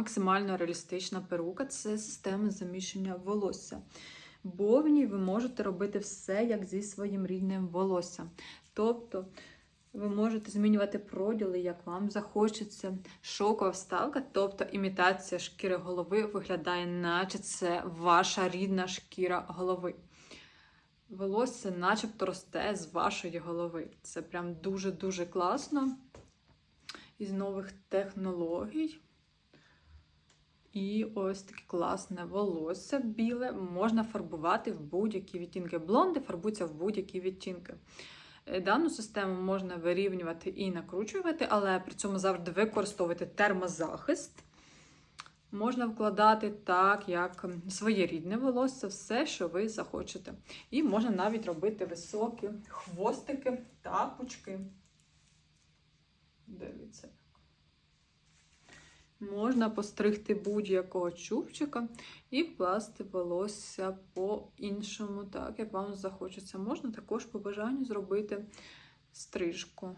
максимально реалістична перука це система заміщення волосся. Бо в ній ви можете робити все як зі своїм рідним волоссям. Тобто ви можете змінювати проділи, як вам захочеться. Шокова вставка, тобто імітація шкіри голови, виглядає, наче це ваша рідна шкіра голови. Волосся начебто росте з вашої голови. Це прям дуже-дуже класно. Із нових технологій. І ось таке класне волосся біле можна фарбувати в будь-які відтінки. Блонди фарбуються в будь-які відтінки. Е, Дану систему можна вирівнювати і накручувати, але при цьому завжди використовувати термозахист. Можна вкладати так, як своє рідне волосся, все, що ви захочете. І можна навіть робити високі хвостики, тапочки. Дивіться. Можна постригти будь-якого чубчика і вкласти волосся по-іншому, так як вам захочеться. Можна також по бажанню зробити стрижку.